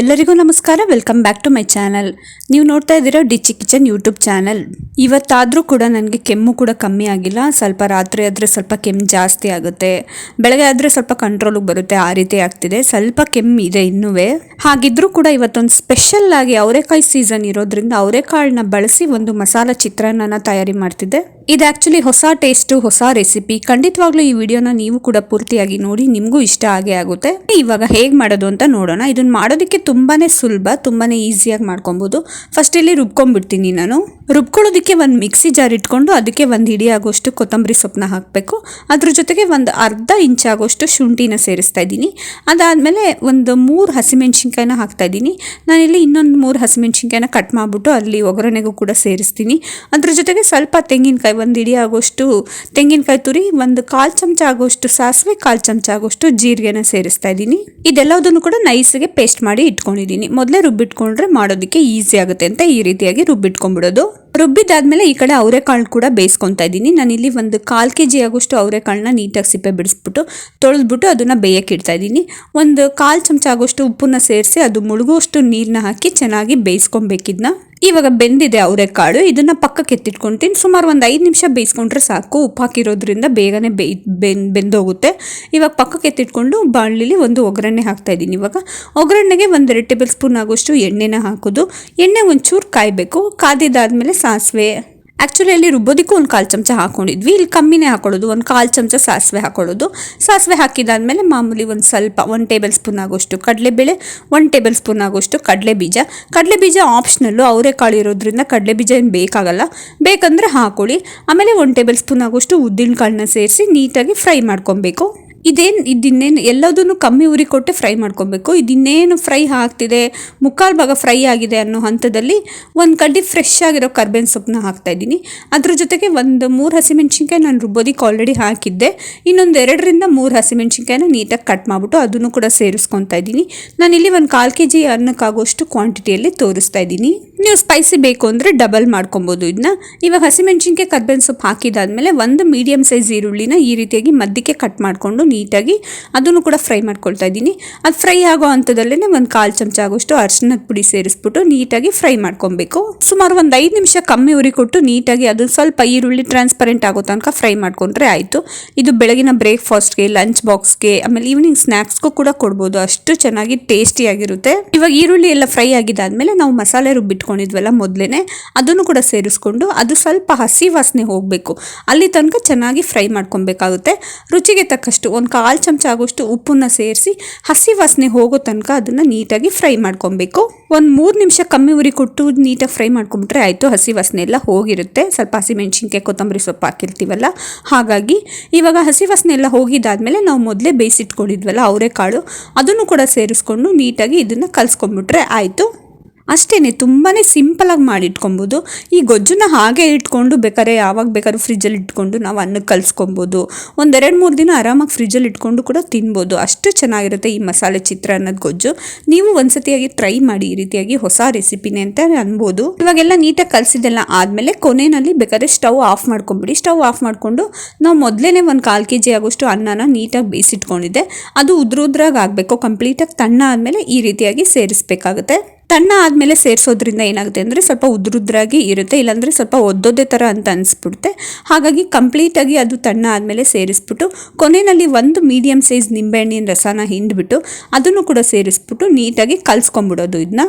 ಎಲ್ಲರಿಗೂ ನಮಸ್ಕಾರ welcome back to my channel ನೀವು ನೋಡ್ತಾ ಇದ್ದೀರಾ ಡಿಚಿ ಕಿಚನ್ ಯೂಟ್ಯೂಬ್ ಚಾನಲ್ ಇವತ್ತಾದರೂ ಕೂಡ ನನಗೆ ಕೆಮ್ಮು ಕೂಡ ಕಮ್ಮಿ ಆಗಿಲ್ಲ. ಸ್ವಲ್ಪ ರಾತ್ರಿ ಆದರೆ ಸ್ವಲ್ಪ ಕೆಮ್ಮು ಜಾಸ್ತಿ ಆಗುತ್ತೆ. ಬೆಳಗ್ಗೆ ಆದರೆ ಸ್ವಲ್ಪ ಕಂಟ್ರೋಲಿಗೆ ಬರುತ್ತೆ. ಆ ರೀತಿ ಆಗ್ತಿದೆ. ಸ್ವಲ್ಪ ಕೆಮ್ಮು ಇದೆ ಇನ್ನೂ ಹಾಗಿದ್ರೂ ಕೂಡ ಇವತ್ತೊಂದು ಸ್ಪೆಷಲ್ ಆಗಿ ಅವರೆಕಾಯಿ ಸೀಸನ್ ಇರೋದ್ರಿಂದ ಅವರೆಕಾಳನ್ನ ಬಳಸಿ ಒಂದು ಮಸಾಲ ಚಿತ್ರಾನ್ನನ ತಯಾರಿ ಮಾಡ್ತಿದ್ದೆ. ಇದು ಆ್ಯಕ್ಚುಲಿ ಹೊಸ ಟೇಸ್ಟು ಹೊಸ ರೆಸಿಪಿ ಖಂಡಿತವಾಗ್ಲೂ ಈ ವಿಡಿಯೋನ ನೀವು ಕೂಡ ಪೂರ್ತಿಯಾಗಿ ನೋಡಿ, ನಿಮಗೂ ಇಷ್ಟ ಆಗೇ ಆಗುತ್ತೆ. ಇವಾಗ ಹೇಗೆ ಮಾಡೋದು ಅಂತ ನೋಡೋಣ. ಇದನ್ನ ಮಾಡೋದಕ್ಕೆ ತುಂಬಾನೇ ಸುಲಭ ತುಂಬಾ ಈಸಿಯಾಗಿ ಮಾಡ್ಕೊಬೋದು. ಫಸ್ಟ್ ಇಲ್ಲಿ ರುಬ್ಕೊಂಡ್ಬಿಡ್ತೀನಿ ನಾನು. ರುಬ್ಕೊಳ್ಳೋದಕ್ಕೆ ಒಂದು ಮಿಕ್ಸಿ ಜಾರ್ ಇಟ್ಕೊಂಡು ಅದಕ್ಕೆ ಒಂದು ಹಿಡಿ ಆಗೋಷ್ಟು ಕೊತ್ತಂಬರಿ ಸೊಪ್ಪನ್ನ ಹಾಕಬೇಕು. ಅದ್ರ ಜೊತೆಗೆ ಒಂದು ಅರ್ಧ ಇಂಚ್ ಆಗೋಷ್ಟು ಶುಂಠಿನ ಸೇರಿಸ್ತಾ ಇದ್ದೀನಿ. ಅದಾದಮೇಲೆ ಒಂದು ಮೂರು ಹಸಿಮೆಣ್ಸಿನ್ಕಾಯಿನ ಹಾಕ್ತಾ ಇದ್ದೀನಿ. ನಾನಿಲ್ಲಿ ಇನ್ನೊಂದು ಮೂರು ಹಸಿಮೆಣ್ಸಿನ್ಕಾಯಿನ ಕಟ್ ಮಾಡಿಬಿಟ್ಟು ಅಲ್ಲಿ ಒಗ್ಗರಣೆಗೂ ಕೂಡ ಸೇರಿಸ್ತೀನಿ. ಅದ್ರ ಜೊತೆಗೆ ಸ್ವಲ್ಪ ತೆಂಗಿನಕಾಯಿ, ಒಂದು ಹಿಡಿ ಆಗೋಷ್ಟು ತೆಂಗಿನಕಾಯಿ ತುರಿ, ಒಂದು ಕಾಲು ಚಮಚ ಆಗೋಷ್ಟು ಸಾಸಿವೆ, ಕಾಲು ಚಮಚ ಆಗೋಷ್ಟು ಜೀರಿಗೆನ ಸೇರಿಸ್ತಾ ಇದ್ದೀನಿ. ಇದೆಲ್ಲದನ್ನು ಕೂಡ ನೈಸ್ಗೆ ಪೇಸ್ಟ್ ಮಾಡಿ ಇಟ್ಕೊಂಡಿದ್ದೀನಿ ಮೊದಲೇ ರುಬ್ಬಿಟ್ಕೊಂಡ್ರೆ ಮಾಡೋದಕ್ಕೆ ಈಸಿ ಆಗುತ್ತೆ ಅಂತ ಈ ರೀತಿಯಾಗಿ ರುಬ್ಬಿಟ್ಕೊಂಡ್ಬಿಡೋದು. ರುಬ್ಬಿದಾದ್ಮೇಲೆ ಈ ಕಡೆ ಅವರೆಕಾಳು ಕೂಡ ಬೇಯಿಸ್ಕೊತಾ ಇದ್ದೀನಿ. ನಾನಿಲ್ಲಿ ಒಂದು ಕಾಲು ಕೆ ಜಿ ಆಗೋಷ್ಟು ಅವರೆಕಾಳನ್ನ ನೀಟಾಗಿ ಸಿಪ್ಪೆ ಬಿಡಿಸ್ಬಿಟ್ಟು ತೊಳೆದ್ಬಿಟ್ಟು ಅದನ್ನು ಬೇಯಕ್ಕೆ ಇಡ್ತಾ ಇದ್ದೀನಿ. ಒಂದು ಕಾಲು ಚಮಚ ಆಗೋಷ್ಟು ಉಪ್ಪನ್ನ ಸೇರಿಸಿ ಅದು ಮುಳುಗುವಷ್ಟು ನೀರನ್ನ ಹಾಕಿ ಚೆನ್ನಾಗಿ ಬೇಯಿಸ್ಕೊಬೇಕಿದ್ನ. ಇವಾಗ ಬೆಂದಿದೆ ಅವರೆಕಾಳು. ಇದನ್ನು ಪಕ್ಕಕ್ಕೆ ಎತ್ತಿಟ್ಕೊಂತೀನಿ. ಸುಮಾರು ಒಂದು ಐದು ನಿಮಿಷ ಬೇಯಿಸ್ಕೊಂಡ್ರೆ ಸಾಕು. ಉಪ್ಪು ಹಾಕಿರೋದ್ರಿಂದ ಬೇಗನೆ ಬೇಯ್ ಬೆನ್ ಬೆಂದೋಗುತ್ತೆ. ಇವಾಗ ಪಕ್ಕಕ್ಕೆ ಎತ್ತಿಟ್ಕೊಂಡು ಬಾಣಲಿಲಿ ಒಂದು ಒಗ್ಗರಣೆ ಹಾಕ್ತಾ ಇದ್ದೀನಿ. ಇವಾಗ ಒಗ್ಗರಣೆಗೆ ಒಂದೆರಡು ಟೇಬಲ್ ಸ್ಪೂನ್ ಆಗೋಷ್ಟು ಎಣ್ಣೆನ ಹಾಕೋದು. ಎಣ್ಣೆ ಒಂಚೂರು ಕಾಯಬೇಕು. ಕಾದಿದ್ದಾದ್ಮೇಲೆ ಸಾಸಿವೆ. ಆ್ಯಕ್ಚುಲಿ ಅಲ್ಲಿ ರುಬ್ಬೋದಕ್ಕೂ ಒಂದು ಕಾಲು ಚಮಚ ಹಾಕೊಂಡಿದ್ವಿ. ಇಲ್ಲಿ ಕಮ್ಮಿನೇ ಹಾಕೊಳ್ಳೋದು. ಒಂದು ಕಾಲು ಚಮಚ ಸಾಸಿವೆ ಹಾಕೊಳ್ಳೋದು. ಸಾಸಿವೆ ಹಾಕಿದಾದ್ಮೇಲೆ ಮಾಮೂಲಿ ಒಂದು ಸ್ವಲ್ಪ, ಒಂದು ಟೇಬಲ್ ಸ್ಪೂನ್ ಆಗೋಷ್ಟು ಕಡಲೆಬೇಳೆ, ಒಂದು ಟೇಬಲ್ ಸ್ಪೂನ್ ಆಗೋಷ್ಟು ಕಡಲೆ ಬೀಜ ಕಡಲೆ ಬೀಜ ಆಪ್ಷನಲ್ಲು ಅವರೆಕಾಳು ಇರೋದ್ರಿಂದ ಕಡಲೆ ಬೀಜ ಏನು ಬೇಕಾಗಲ್ಲ. ಬೇಕಂದರೆ ಹಾಕೊಳ್ಳಿ. ಆಮೇಲೆ ಒಂದು ಟೇಬಲ್ ಸ್ಪೂನ್ ಆಗೋಷ್ಟು ಉದ್ದಿನ ಕಾಳನ್ನ ಸೇರಿಸಿ ನೀಟಾಗಿ ಫ್ರೈ ಮಾಡ್ಕೊಬೇಕು. ಇದೇನು ಇದಿನ್ನೇನು ಎಲ್ಲದನ್ನು ಕಮ್ಮಿ ಉರಿ ಕೊಟ್ಟು ಫ್ರೈ ಮಾಡ್ಕೊಬೇಕು. ಇದಿನ್ನೇನು ಫ್ರೈ ಆಗ್ತಿದೆ, ಮುಕ್ಕಾಲು ಭಾಗ ಫ್ರೈ ಆಗಿದೆ ಅನ್ನೋ ಹಂತದಲ್ಲಿ ಒಂದು ಕಡ್ಡಿ ಫ್ರೆಶ್ ಆಗಿರೋ ಕರ್ಬೇವಿನ ಸೊಪ್ಪನ್ನ ಹಾಕ್ತಾ ಇದ್ದೀನಿ. ಅದ್ರ ಜೊತೆಗೆ ಒಂದು ಮೂರು ಹಸಿಮೆಣ್ಸಿನ್ಕಾಯಿ ನಾನು ರುಬ್ಬೋದಿಕ್ಕೆ ಆಲ್ರೆಡಿ ಹಾಕಿದ್ದೆ. ಇನ್ನೊಂದು ಎರಡರಿಂದ ಮೂರು ಹಸಿಮೆಣ್ಸಿನ್ಕಾಯಿನ ನೀಟಾಗಿ ಕಟ್ ಮಾಡಿಬಿಟ್ಟು ಅದನ್ನು ಕೂಡ ಸೇರಿಸ್ಕೊತಾ ಇದ್ದೀನಿ. ನಾನಿಲ್ಲಿ ಒಂದು ಕಾಲು ಕೆ ಜಿ ಅನ್ನಕ್ಕಾಗೋಷ್ಟು ಕ್ವಾಂಟಿಟಿಯಲ್ಲಿ ತೋರಿಸ್ತಾ ಇದ್ದೀನಿ. ನೀವು ಸ್ಪೈಸಿ ಬೇಕು ಅಂದರೆ ಡಬಲ್ ಮಾಡ್ಕೊಬೋದು. ಇದನ್ನ ಇವಾಗ ಹಸಿಮೆಣ್ಸಿನ್ಕಾಯಿ ಕರ್ಬೇವಿನ ಸೊಪ್ಪು ಹಾಕಿದಾದ್ಮೇಲೆ ಒಂದು ಮೀಡಿಯಮ್ ಸೈಜ್ ಈರುಳ್ಳಿನ ಈ ರೀತಿಯಾಗಿ ಮಧ್ಯಕ್ಕೆ ಕಟ್ ಮಾಡಿಕೊಂಡು ನೀಟಾಗಿ ಅದನ್ನು ಕೂಡ ಫ್ರೈ ಮಾಡ್ಕೊಳ್ತಾ ಇದ್ದೀನಿ. ಅದು ಫ್ರೈ ಆಗೋ ಹಂತದಲ್ಲೇ ಒಂದು ಕಾಲು ಚಮಚ ಆಗೋಷ್ಟು ಅರಿಶಿನದ ಪುಡಿ ಸೇರಿಸ್ಬಿಟ್ಟು ನೀಟಾಗಿ ಫ್ರೈ ಮಾಡ್ಕೊಬೇಕು. ಸುಮಾರು ಒಂದು ಐದು ನಿಮಿಷ ಕಮ್ಮಿ ಉರಿ ಕೊಟ್ಟು ನೀಟಾಗಿ ಅದು ಸ್ವಲ್ಪ ಈರುಳ್ಳಿ ಟ್ರಾನ್ಸ್ಪರೆಂಟ್ ಆಗೋ ತನಕ ಫ್ರೈ ಮಾಡ್ಕೊಂಡ್ರೆ ಆಯಿತು. ಇದು ಬೆಳಗಿನ ಬ್ರೇಕ್ಫಾಸ್ಟ್ಗೆ ಲಂಚ್ ಬಾಕ್ಸ್ಗೆ ಆಮೇಲೆ ಈವ್ನಿಂಗ್ ಸ್ನ್ಯಾಕ್ಸ್ಗೂ ಕೂಡ ಕೊಡ್ಬೋದು. ಅಷ್ಟು ಚೆನ್ನಾಗಿ ಟೇಸ್ಟಿಯಾಗಿರುತ್ತೆ ಇವಾಗ ಈರುಳ್ಳಿ ಎಲ್ಲ ಫ್ರೈ ಆಗಿದ್ದಾದ್ಮೇಲೆ ನಾವು ಮಸಾಲೆ ರುಬ್ಬಿಟ್ಕೊಂಡಿದ್ವಲ್ಲ ಮೊದಲೇನೆ, ಅದನ್ನು ಕೂಡ ಸೇರಿಸ್ಕೊಂಡು ಅದು ಸ್ವಲ್ಪ ಹಸಿ ವಾಸನೆ ಹೋಗಬೇಕು. ಅಲ್ಲಿ ತನಕ ಚೆನ್ನಾಗಿ ಫ್ರೈ ಮಾಡ್ಕೊಬೇಕಾಗುತ್ತೆ. ರುಚಿಗೆ ತಕ್ಕಷ್ಟು ಒಂದು ಕಾಲು ಚಮಚ ಆಗೋಷ್ಟು ಉಪ್ಪನ್ನು ಸೇರಿಸಿ ಹಸಿ ವಾಸನೆ ಹೋಗೋ ತನಕ ಅದನ್ನು ನೀಟಾಗಿ ಫ್ರೈ ಮಾಡ್ಕೊಬೇಕು. ಒಂದು ಮೂರು ನಿಮಿಷ ಕಮ್ಮಿ ಉರಿ ಕೊಟ್ಟು ನೀಟಾಗಿ ಫ್ರೈ ಮಾಡ್ಕೊಂಬಿಟ್ರೆ ಆಯಿತು, ಹಸಿ ವಾಸನೆ ಎಲ್ಲ ಹೋಗಿರುತ್ತೆ. ಸ್ವಲ್ಪ ಹಸಿ ಮೆಣಸಿನ್ಕಾಯಿ, ಕೊತ್ತಂಬರಿ ಸೊಪ್ಪು ಹಾಕಿರ್ತೀವಲ್ಲ, ಹಾಗಾಗಿ ಇವಾಗ ಹಸಿ ವಾಸನೆ ಎಲ್ಲ ಹೋಗಿದ್ದಾದ್ಮೇಲೆ ನಾವು ಮೊದಲೇ ಬೇಯಿಸಿಟ್ಕೊಂಡಿದ್ವಲ್ಲ ಅವರೆಕಾಳು, ಅದನ್ನು ಕೂಡ ಸೇರಿಸ್ಕೊಂಡು ನೀಟಾಗಿ ಇದನ್ನು ಕಲಿಸ್ಕೊಂಡ್ಬಿಟ್ರೆ ಆಯಿತು. ಅಷ್ಟೇ ತುಂಬಾ ಸಿಂಪಲಾಗಿ ಮಾಡಿ ಇಟ್ಕೊಬೋದು ಈ ಗೊಜ್ಜನ್ನ ಹಾಗೆ ಇಟ್ಕೊಂಡು, ಬೇಕಾದ್ರೆ ಯಾವಾಗ ಬೇಕಾದ್ರೂ ಫ್ರಿಜ್ಜಲ್ಲಿ ಇಟ್ಕೊಂಡು ನಾವು ಅನ್ನಕ್ಕೆ ಕಲಿಸ್ಕೊಬೋದು. ಒಂದೆರಡು ಮೂರು ದಿನ ಆರಾಮಾಗಿ ಫ್ರಿಜ್ಜಲ್ಲಿ ಇಟ್ಕೊಂಡು ಕೂಡ ತಿನ್ಬೋದು. ಅಷ್ಟು ಚೆನ್ನಾಗಿರುತ್ತೆ ಈ ಮಸಾಲೆ ಚಿತ್ರಾನ್ನದ ಗೊಜ್ಜು. ನೀವು ಒಂದ್ಸತಿಯಾಗಿ ಟ್ರೈ ಮಾಡಿ ಈ ರೀತಿಯಾಗಿ ಹೊಸ ರೆಸಿಪಿನೇ ಅಂತ ಅನ್ಬೋದು. ಇವಾಗೆಲ್ಲ ನೀಟಾಗಿ ಕಲಿಸಿದೆಲ್ಲ ಆದಮೇಲೆ ಕೊನೆಯಲ್ಲಿ ಬೇಕಾದ್ರೆ ಸ್ಟವ್ ಆಫ್ ಮಾಡ್ಕೊಂಬಿಡಿ. ಸ್ಟವ್ ಆಫ್ ಮಾಡಿಕೊಂಡು ನಾವು ಮೊದಲೇ ಒಂದು ಕಾಲು ಕೆ ಜಿ ಆಗೋಷ್ಟು ಅನ್ನನ ನೀಟಾಗಿ ಬೇಯಿಸಿಟ್ಕೊಂಡಿದ್ದೆ. ಅದು ಉದ್ರುದ್ರಾಗಿ ಆಗಬೇಕು. ಕಂಪ್ಲೀಟಾಗಿ ತಣ್ಣ ಆದಮೇಲೆ ಈ ರೀತಿಯಾಗಿ ಸೇರಿಸ್ಬೇಕಾಗುತ್ತೆ. ತಣ್ಣ ಆದಮೇಲೆ ಸೇರಿಸೋದ್ರಿಂದ ಏನಾಗುತ್ತೆ ಅಂದರೆ ಸ್ವಲ್ಪ ಉದ್ರುದ್ರಾಗಿ ಇರುತ್ತೆ, ಇಲ್ಲಾಂದರೆ ಸ್ವಲ್ಪ ಒದ್ದೊದ್ದೆ ಥರ ಅಂತ ಅನಿಸ್ಬಿಡುತ್ತೆ. ಹಾಗಾಗಿ ಕಂಪ್ಲೀಟಾಗಿ ಅದು ತಣ್ಣ ಆದಮೇಲೆ ಸೇರಿಸ್ಬಿಟ್ಟು ಕೊನೆಯಲ್ಲಿ ಒಂದು ಮೀಡಿಯಮ್ ಸೈಜ್ ನಿಂಬೆಹಣ್ಣಿನ ರಸನ ಹಿಂಡ್ಬಿಟ್ಟು ಅದನ್ನು ಕೂಡ ಸೇರಿಸ್ಬಿಟ್ಟು ನೀಟಾಗಿ ಕಲಿಸ್ಕೊಂಬಿಡೋದು ಇದನ್ನ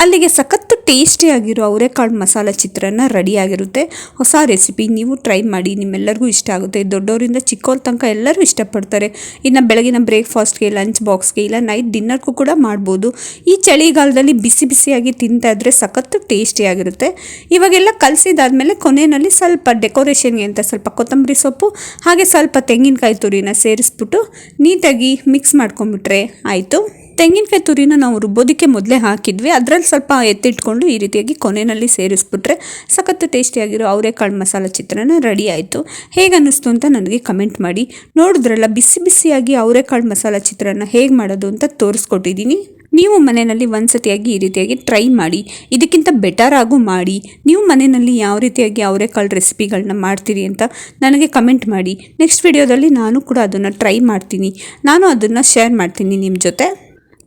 ಅಲ್ಲಿಗೆ ಸಖತ್ತು ಟೇಸ್ಟಿಯಾಗಿರೋ ಅವರೆಕಾಳು ಮಸಾಲ ಚಿತ್ರಾನ್ನ ರೆಡಿಯಾಗಿರುತ್ತೆ ಹೊಸ ರೆಸಿಪಿ ನೀವು ಟ್ರೈ ಮಾಡಿ, ನಿಮ್ಮೆಲ್ಲರಿಗೂ ಇಷ್ಟ ಆಗುತ್ತೆ. ದೊಡ್ಡವರಿಂದ ಚಿಕ್ಕವ್ರ ತನಕ ಎಲ್ಲರೂ ಇಷ್ಟಪಡ್ತಾರೆ. ಇನ್ನು ಬೆಳಗಿನ ಬ್ರೇಕ್ಫಾಸ್ಟ್ಗೆ ಲಂಚ್ ಬಾಕ್ಸ್ಗೆ ಇಲ್ಲ ನೈಟ್ ಡಿನ್ನರ್ಗೂ ಕೂಡ ಮಾಡ್ಬೋದು. ಈ ಚಳಿಗಾಲದಲ್ಲಿ ಬಿಸಿ ಬಿಸಿಯಾಗಿ ತಿಂತಾ ಇದ್ರೆ ಸಖತ್ತು ಟೇಸ್ಟಿಯಾಗಿರುತ್ತೆ ಇವಾಗೆಲ್ಲ ಕಲಸಿದಾದ್ಮೇಲೆ ಕೊನೆಯಲ್ಲಿ ಸ್ವಲ್ಪ ಡೆಕೋರೇಷನ್ಗೆ ಅಂತ ಸ್ವಲ್ಪ ಕೊತ್ತಂಬರಿ ಸೊಪ್ಪು, ಹಾಗೆ ಸ್ವಲ್ಪ ತೆಂಗಿನಕಾಯಿ ತುರಿನ ಸೇರಿಸ್ಬಿಟ್ಟು ನೀಟಾಗಿ ಮಿಕ್ಸ್ ಮಾಡ್ಕೊಂಬಿಟ್ರೆ ಆಯಿತು. ತೆಂಗಿನಕಾಯಿ ತುರಿನ ನಾವು ರುಬ್ಬೋದಕ್ಕೆ ಮೊದಲೇ ಹಾಕಿದ್ವಿ. ಅದರಲ್ಲಿ ಸ್ವಲ್ಪ ಎತ್ತಿಟ್ಕೊಂಡು ಈ ರೀತಿಯಾಗಿ ಕೊನೆಯಲ್ಲಿ ಸೇರಿಸ್ಬಿಟ್ರೆ ಸಖತ್ತು ಟೇಸ್ಟಿಯಾಗಿರೋ ಅವರೆಕಾಳು ಮಸಾಲ ಚಿತ್ರಾನ್ನ ರೆಡಿ ಆಯಿತು. ಹೇಗೆ ಅನ್ನಿಸ್ತು ಅಂತ ನನಗೆ ಕಮೆಂಟ್ ಮಾಡಿ. ನೋಡಿದ್ರಲ್ಲ, ಬಿಸಿ ಬಿಸಿಯಾಗಿ ಅವರೆಕಾಳು ಮಸಾಲ ಚಿತ್ರಾನ್ನ ಹೇಗೆ ಮಾಡೋದು ಅಂತ ತೋರಿಸ್ಕೊಟ್ಟಿದ್ದೀನಿ. ನೀವು ಮನೆಯಲ್ಲಿ ಒಂದ್ಸತಿಯಾಗಿ ಈ ರೀತಿಯಾಗಿ ಟ್ರೈ ಮಾಡಿ. ಇದಕ್ಕಿಂತ ಬೆಟರ್ ಆಗು ಮಾಡಿ. ನೀವು ಮನೆಯಲ್ಲಿ ಯಾವ ರೀತಿಯಾಗಿ ಅವರೆಕಾಳು ರೆಸಿಪಿಗಳನ್ನ ಮಾಡ್ತೀರಿ ಅಂತ ನನಗೆ ಕಮೆಂಟ್ ಮಾಡಿ. ನೆಕ್ಸ್ಟ್ ವಿಡಿಯೋದಲ್ಲಿ ನಾನು ಕೂಡ ಅದನ್ನು ಟ್ರೈ ಮಾಡ್ತೀನಿ. ನಾನು ಅದನ್ನು ಶೇರ್ ಮಾಡ್ತೀನಿ ನಿಮ್ಮ ಜೊತೆ.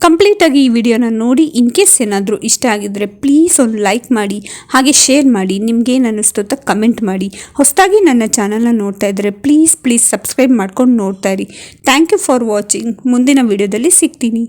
ಕಂಪ್ಲೀಟಾಗಿ ಈ ವಿಡಿಯೋನ ನೋಡಿ ಇನ್ ಕೇಸ್ ಏನಾದರೂ ಇಷ್ಟ ಆಗಿದ್ದರೆ ಪ್ಲೀಸ್ ಒಂದು ಲೈಕ್ ಮಾಡಿ, ಹಾಗೆ ಶೇರ್ ಮಾಡಿ ನಿಮ್ಗೇನು ಅನ್ನಿಸ್ತೋ ಕಮೆಂಟ್ ಮಾಡಿ. ಹೊಸದಾಗಿ ನನ್ನ ಚಾನಲ್ನ ನೋಡ್ತಾ ಇದ್ದರೆ ಪ್ಲೀಸ್ ಪ್ಲೀಸ್ ಸಬ್ಸ್ಕ್ರೈಬ್ ಮಾಡ್ಕೊಂಡು ನೋಡ್ತಾ ಇರಿ. ಥ್ಯಾಂಕ್ ಯು ಫಾರ್ ವಾಚಿಂಗ್ ಮುಂದಿನ ವಿಡಿಯೋದಲ್ಲಿ ಸಿಗ್ತೀನಿ.